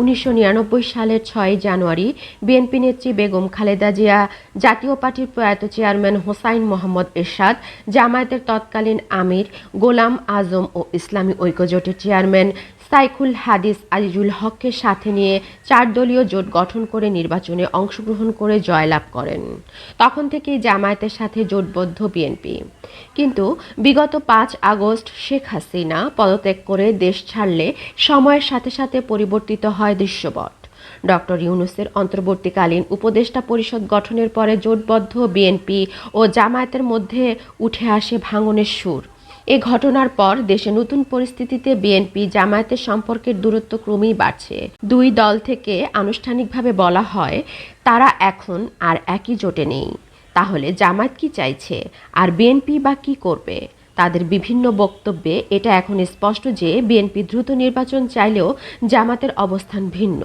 উনিশশো নিরানব্বই সালের ছয় জানুয়ারি বিএনপি নেত্রী বেগম খালেদা জিয়া, জাতীয় পার্টির প্রয়াত চেয়ারম্যান হোসাইন মোহাম্মদ এরশাদ, জামায়াতের তৎকালীন আমির গোলাম আজম ও ইসলামী ঐক্যজোটের চেয়ারম্যান সাইকুল হাদিস আজিজুল হককে সাথে নিয়ে চার দলীয় জোট গঠন করে নির্বাচনে অংশগ্রহণ করে জয়লাভ করেন। তখন থেকেই জামায়াতের সাথে জোটবদ্ধ বিএনপি। কিন্তু বিগত পাঁচ আগস্ট শেখ হাসিনা পদত্যাগ করে দেশ ছাড়লে সময়ের সাথে সাথে পরিবর্তিত হয় দৃশ্যপট। ডক্টর ইউনুসের অন্তর্বর্তীকালীন উপদেষ্টা পরিষদ গঠনের পরে জোটবদ্ধ বিএনপি ও জামায়াতের মধ্যে উঠে আসে ভাঙনের সুর। এ ঘটনার পর দেশে নতুন পরিস্থিতিতে বিএনপি জামায়াতের সম্পর্কের দূরত্ব ক্রমেই বাড়ছে। দুই দল থেকে আনুষ্ঠানিকভাবে বলা হয়, তারা এখন আর একই জোটে নেই। তাহলে জামায়াত কি চাইছে? আর বিএনপি বা কি করবে? তাদের বিভিন্ন বক্তব্যে এটা এখন স্পষ্ট যে বিএনপি দ্রুত নির্বাচন চাইলেও জামাতের অবস্থান ভিন্ন।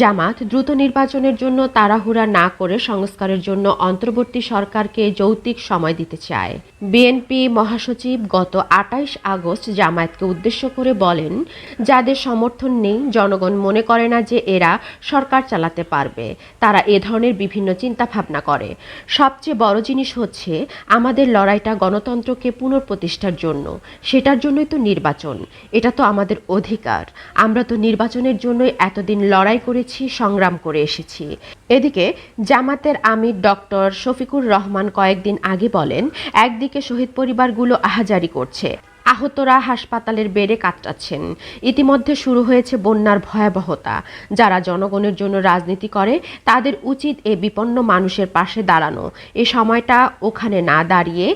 জামাত দ্রুত নির্বাচনের জন্য তাড়াহুড়া না করে সংস্কারের জন্য অন্তর্বর্তী সরকারকে যৌক্তিক সময় দিতে চায়। বিএনপি মহাসচিব গত আটাইশ আগস্ট জামায়াতকে উদ্দেশ্য করে বলেন, যাদের সমর্থন নেই, জনগণ মনে করে না যে এরা সরকার চালাতে পারবে। তারা এ ধরনের বিভিন্ন চিন্তাভাবনা করে। সবচেয়ে বড় জিনিস হচ্ছে, আমাদের লড়াইটা গণতন্ত্রকে পুনঃপ্রতিষ্ঠার জন্য। সেটার জন্যই তো নির্বাচন। এটা তো আমাদের অধিকার। আমরা তো নির্বাচনের জন্যই এতদিন লড়াই করেছি, সংগ্রাম করে এসেছি। এদিকে জামাতের আমির ডক্টর শফিকুর রহমান কয়েকদিন আগে বলেন, একদিকে শহীদ পরিবারগুলো আহাজারি করছে। আহতরা হাসপাতালের বেডে কাটাচ্ছেন ইতিমধ্যে শুরু হয়েছে বন্যার ভয়াবহতা। যারা জনগণের জন্য রাজনীতি করে, তাদের উচিত এ বিপন্ন মানুষের পাশে দাঁড়ানো। এ সময়টা ওখানে না দাঁড়িয়ে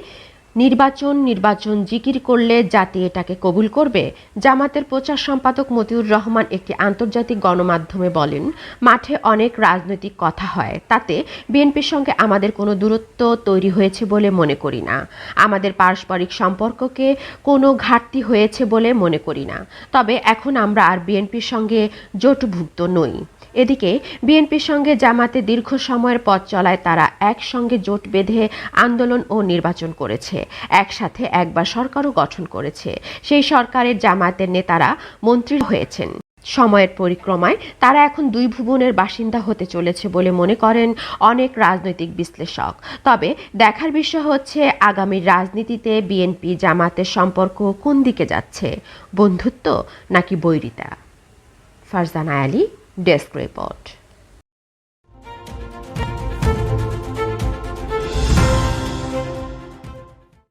নির্বাচন নির্বাচন জিকির করলে জাতি এটাকে কবুল করবে। জামাতের প্রচার সম্পাদক মতিউর রহমান একটি আন্তর্জাতিক গণমাধ্যমে বলেন, মাঠে অনেক রাজনৈতিক কথা হয়, তাতে বিএনপির সঙ্গে আমাদের কোনো দূরত্ব তৈরি হয়েছে বলে মনে করি না। আমাদের পারস্পরিক সম্পর্ককে কোনো ঘাটতি হয়েছে বলে মনে করি না। তবে এখন আমরা আর বিএনপির সঙ্গে জোটভুক্ত নই। এদিকে, বিএনপির সঙ্গে জামাতে দীর্ঘ সময়ের পথ চলায় তারা একসঙ্গে জোট বেঁধে আন্দোলন ও নির্বাচন করেছে। একসাথে একবার সরকারও গঠন করেছে। সেই সরকারের জামাতের নেতারা মন্ত্রী হয়েছেন। সময়ের পরিক্রমায় তারা এখন দুই ভুবনের বাসিন্দা হতে চলেছে বলে মনে করেন অনেক রাজনৈতিক বিশ্লেষক। তবে দেখার বিষয় হচ্ছে, আগামী রাজনীতিতে বিএনপি জামাতের সম্পর্ক কোন দিকে যাচ্ছে? বন্ধুত্ব নাকি বৈরিতা? Farzana Ali, desk report.